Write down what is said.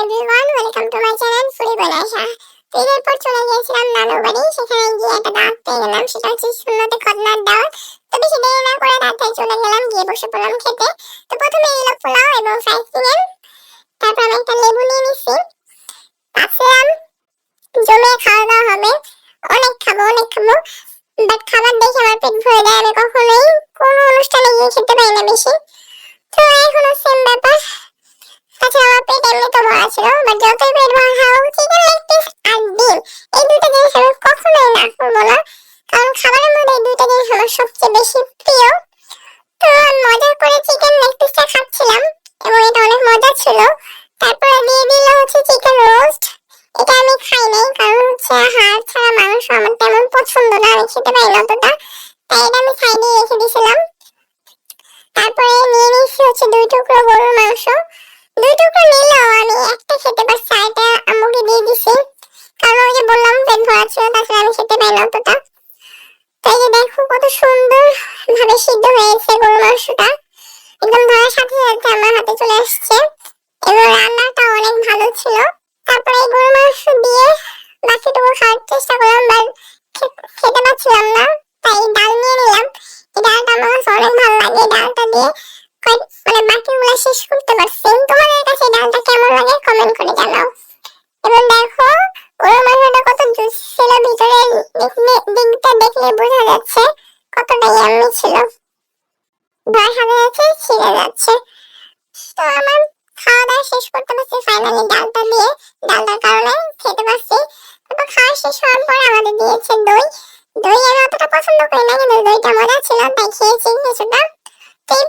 Everyone welcome to my channel ফুরি বলাশা তো এরপর চলে গিয়েছিলাম নানু বাড়ি, সেখানে গিয়ে একটা দাঁত পেয়ে গেলাম, সেটা হচ্ছে শূন্যতে খদনার দাওয়াত। তো বেশি দেরি না করে তাড়াতাড়ি চলে গেলাম, গিয়ে বসে পড়লাম খেতে। তো প্রথমে এলো পোলাও এবং ফ্রাই চিকেন তারপর আমি একটা লেবু নিয়ে নিচ্ছি। ভাবছিলাম জমে খাওয়া দাওয়া হবে, অনেক খাব অনেক খাব বাট খাবার দেখে আমার পেট ভরে যায়, আমি কখনোই কোনো অনুষ্ঠানে গিয়ে খেতে পারি না বেশি। তো এখনও সেম ব্যাপার। তাছাড়া আমার পেট এমনি তো ভরা ছিল বাট যতই পেট ভরা হোক চিকেন লেগ পিস আর ডিম এই দুটো জিনিস আমি কখনোই না করব না। কারণ খাবারের মধ্যে এই দুটো জিনিস আমার সবচেয়ে বেশি প্রিয়। তো মজা করে চিকেন লেগ পিসটা খাচ্ছিলাম, এবং এটা অনেক মজা ছিল। তারপরে দিয়ে দিল হচ্ছে চিকেন রোস্ট এটা আমি খাই নাই, কারণ হচ্ছে হাড় ছাড়া মাংস আমার তেমন পছন্দ না, আমি খেতে পারি না অতটা। তাই এটা আমি সাইডে রেখে দিয়েছিলাম তারপরে নিয়ে নিচ্ছি হচ্ছে দুই টুকরো গরুর মাংস। তাছাড়া আমি খেতে পাই না অতটা তাই যে দেখো, কত সুন্দর ভাবে সিদ্ধ হয়েছে গরুর মাংসটা। একদম ধরার সাথে সাথে আমার হাতে চলে আসছে। এবং রান্নাটা অনেক ভালো ছিল। তারপরে এই গরুর মাংস দিয়ে বাকিটুকু খাওয়ার চেষ্টা করলাম বাট খেতে পারছিলাম না। তাই ডাল নিয়ে নিলাম। এই ডালটা আমার কাছে অনেক ভালো লাগে। ডালটা দিয়ে মানে বাকিগুলো শেষ করতে পারছি। তোমাদের কাছে ডালটা কেমন লাগে কমেন্ট করে জানাও। এবং দেখো, গরুর মাংসটা কত জুস ছিল ভিতরে দেখলে বোঝা যাচ্ছে কতটা ইয়াম্মি ছিল। ধোয়ার যাচ্ছে ছিঁড়ে যাচ্ছে। তো আমার খাওয়া দাওয়া শেষ করতে পারছি ফাইনালি ডালটা দিয়ে, ডালটার কারণে খেতে পারছি তারপর খাওয়া শেষ হওয়ার পর আমাদের দিয়েছে দই। দই আমি অতটা পছন্দ করি না, কিন্তু দইটা মজা ছিল, তাই খেয়েছি কিছুটা। তো এই